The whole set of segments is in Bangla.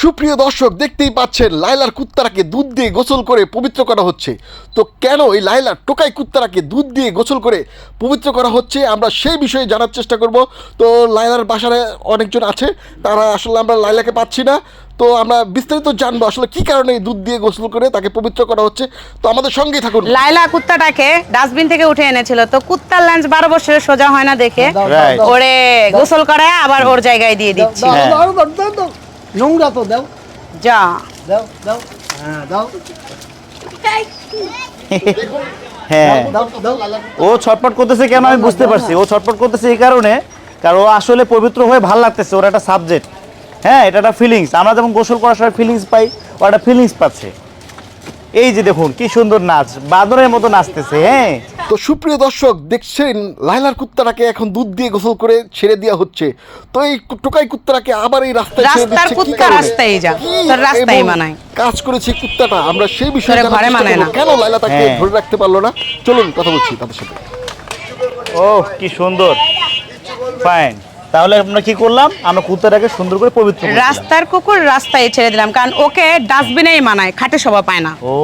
সুপ্রিয় দর্শক দেখতেই পাচ্ছেন লাইলার কুত্তারাকে দুধ দিয়ে গোসল করে পবিত্র করা হচ্ছে। তো কেন এই লাইলার টোকাই কুত্তারাকে দুধ দিয়ে গোসল করে পবিত্র করা হচ্ছে? আমরা সেই বিষয়ে জানার চেষ্টা করব। তো লাইলার বাসায় অনেকজন আছে তারা আসলে আমরা লাইলাকে পাচ্ছি না। তো আমরা বিস্তারিত জানব আসলে কি কারণে এই দুধ দিয়ে গোসল করে তাকে পবিত্র করা হচ্ছে। তো আমাদের সঙ্গেই থাকুন। লাইলা কুত্তাটাকে ডাস্টবিন থেকে উঠে এনেছিল। তো কুত্তার লাঞ্চ বারো বছরের সোজা হয় না দেখে. ওরে গোসল করায় আবার ওর জায়গায় দিয়ে দিচ্ছি। হ্যাঁ। নোংরা তো দাও। যা। দাও দাও। হ্যাঁ দাও। হ্যাঁ। দাও দাও ও ছটপট করতেছে কেন আমি বুঝতে পারছি। ও ছটপট করতেছে এই কারণে কারণ ও আসলে পবিত্র হয়ে ভালো লাগতেছে ওর একটা সাবজেক্ট হ্যাঁ এটা একটা ফিলিংস আমরা যেমন গোসল করার সময় ফিলিংস পাই ও একটা ফিলিংস পাচ্ছে। এই যে দেখুন কি সুন্দর নাচ। বাদরের মতো নাচতেছে হ্যাঁ। তো সুপ্রিয় দর্শক দেখছেন লাইলার কুত্তাটাকে এখন দুধ দিয়ে গোসল করে ছেড়ে দেওয়া হচ্ছে তো এই টোকাই কুত্তাটাকে আবার এই রাস্তায় ছেড়ে রাস্তার দিচ্ছে কি কুত্তা রাস্তায় যা। তার রাস্তায় মানায়। কাজ করেছে কুত্তাটা আমরা সেই বিষয়ে ঘরে মানায় না। কেন লাইলা তাকে হ্যাঁ। ধরে রাখতে পারল না চলুন কথা বলছি তাদের সাথে ও কি সুন্দর ফাইন তাহলে আমরা কি করলাম? আমরা কুত্তাটাকে সুন্দর করে পবিত্র রাস্তার কুকুর রাস্তায় ছেড়ে দিলাম কারণ ওকে ডাস্টবিনেই মানায় খাটে শোভা পায় না। ও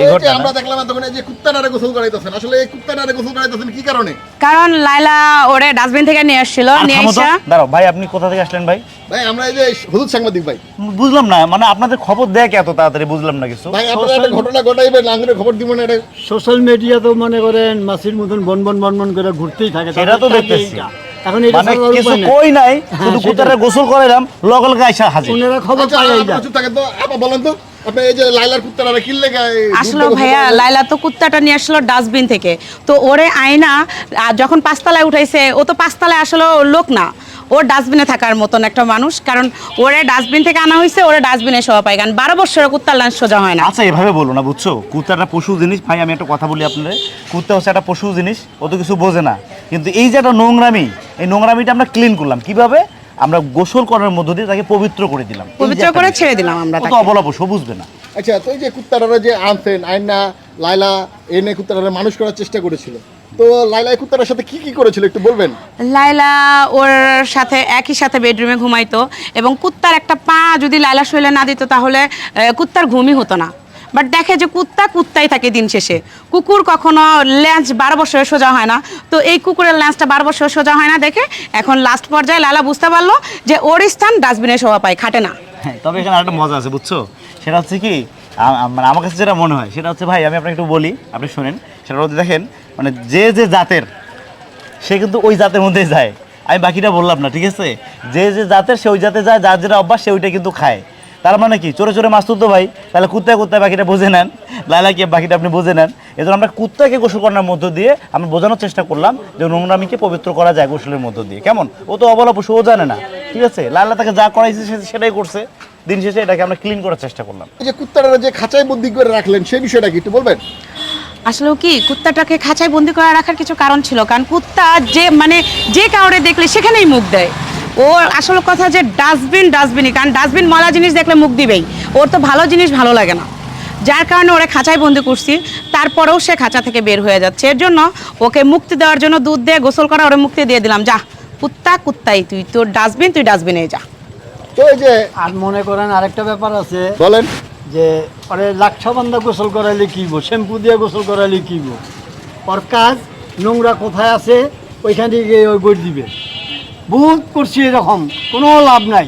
এই ঘটনা আমরা দেখলাম তখন এই যে কুত্তাটারে গোসল করাইতেছেন। আসলে এই কুত্তাটারে গোসল করাইতেছেন কি কারণে? কারণ লাইলা ওরে ডাস্টবিন থেকে নিয়ে আসছিল নিয়ে এসে দাঁড়াও ভাই আপনি কোথা থেকে আসলেন ভাই? ভাই আমরা এই যে হলুদ সাংবাদিক ভাই। বুঝলাম না মানে আপনাদের খবর দেয় এত তাড়াতাড়ি বুঝলাম না কিছু। ভাই আপনারা একটা ঘটনা ঘটাইবেন লাঙ্গুরের খবর দিব না এটা। সোশ্যাল মিডিয়া তো মনে করেন মাসির মতন বন বন বন বন করে ঘুরতেই থাকে। সেটা তো দেখতেছি। এইটা। এখন এটা মানে ছাড়ার কিছু উপায় নেই। কই নাই হ্যাঁ, শুধু সেটাই। গোসল করাইলাম লগল গাইসা হাজির। ওনারা খবর আচ্ছা পাই আপনারা চুপ থাকেন তো আপা বলেন তো আপনি এই যে লাইলার কুত্তাটারে কিনলে আসলো ভাইয়া লাইলা তো কুত্তাটা নিয়ে আসলো ডাস্টবিন থেকে। তো ওরে আয়না আর যখন পাঁচতলায় উঠাইছে ও তো পাঁচতলায় আসলে লোক না। ও ডাস্টবিনে থাকার মতন একটা মানুষ কারণ ওরে ডাস্টবিন থেকে আনা হয়েছে ওরে ডাস্টবিনে শোভা পায়। কারণ বারো বছরের কুত্তার লাঞ্চ সোজা হয় না। আচ্ছা এভাবে বলো না বুঝছ? কুত্তা একটা পশু জিনিস ভাই আমি একটা কথা বলি আপনাদের কুত্তা হচ্ছে একটা পশু জিনিস ও তো কিছু বোঝে না। কিন্তু এই যে একটা নোংরামি এই নোংরামিটা আমরা ক্লিন করলাম। কীভাবে? আমরা গোসল করার মধ্য দিয়ে তাকে পবিত্র করে দিলাম। পবিত্র করে ছেড়ে দিলাম আমরা তো তাকে। অবলা পশু বুঝবে না। আচ্ছা তো এই যে কুত্তাটারে যে আনছেন আইনা লাইলা এনে কুত্তাটারে মানুষ করার চেষ্টা করেছিল। তো লাইলা এই কুত্তাটার সাথে কি কি করেছিল একটু বলবেন? লাইলা ওর সাথে একই সাথে বেডরুমে ঘুমাইতো এবং কুত্তার একটা পা যদি লাইলা শৈলে না দিত তাহলে কুত্তার ঘুমই হতো না। বাট দেখে যে কুত্তা কুত্তাই থাকে দিন শেষে। কুকুর কখনো ল্যাঞ্চ বারো বছরের সোজা হয় না। তো এই কুকুরের ল্যাঞ্চটা বারো বছরের সোজা হয় না দেখে। এখন লাস্ট পর্যায়ে লালা বুঝতে পারল যে ওর স্থান ডাস্টবিনে শোভা পায়, খাটে না। হ্যাঁ তবে এখানে একটা মজা আছে, বুঝছ? সেটা হচ্ছে কি মানে আমার কাছে যেটা মনে হয়, সেটা হচ্ছে, ভাই, আমি আপনাকে একটু বলি, আপনি শুনেন। সেটা হচ্ছে, দেখেন মানে যে যে জাতের, সে কিন্তু ওই জাতের মধ্যে যায়। আমি বাকিটা বললাম না, ঠিক আছে? যে যে জাতের, সে ওই জাতে যায়, যার যেটা অভ্যাস, সে ওইটা কিন্তু খায়। তার মানে কি? চোরে চোরে মাছ তুলতো ভাই। তাহলে কুত্তায় কুত্তায় বাকিটা বুঝে নেন। লাইলা কি বাকিটা আপনি বুঝে নেন। এজন্য আমরা কুত্তাকে গোসল করার মধ্য দিয়ে আমরা বোঝানোর চেষ্টা করলাম যে নোংরামিকে পবিত্র করা যায় গোসলের মধ্য দিয়ে। কেমন? ও তো অবলা পশু ও জানে না। ঠিক আছে? লাইলা তাকে যা করাইছে সে সেটাই করছে। দিন শেষে এটাকে আমরা ক্লিন করার চেষ্টা করলাম। এই যে কুত্তাটারে যে খাঁচায় বন্দি করে রাখলেন সেই বিষয়টা কি একটু বলবেন? আসলে কি কুত্তাটাকে খাঁচায় বন্দি করে রাখার কিছু কারণ ছিল। কারণ কুত্তা যে মানে যে কাউরে দেখলে সেখানেই মুখ দেয়। ওর আসল কথা যে ডাস্টবিন ডাস্টবিনই। কারণ ডাস্টবিন ময়লা জিনিস দেখলে মুখ দিবেই। ওর তো ভালো জিনিস ভালো লাগে না। যার কারণে ওরা খাঁচায় বন্দি করছি। তারপরেও সে খাঁচা থেকে বের হয়ে যাচ্ছে। এর জন্য ওকে মুক্তি দেওয়ার জন্য দুধ দিয়ে গোসল করা ওরে মুক্তি দিয়ে দিলাম। যা কুত্তা কুত্তাই তুই তোর ডাস্টবিন তুই ডাস্টবিনে যা। তো এই যে আর মনে করেন আরেকটা ব্যাপার আছে। বলেন। যে ওরে লাক্ষা বান্ধা গোসল করাইলে কিব শ্যাম্পু দিয়ে গোসল করাইলে কিব ওর কাজ নোংরা কোথায় আছে ওইখান থেকে ওই গড় দিবে। বহুত করছি এরকম কোনো লাভ নাই।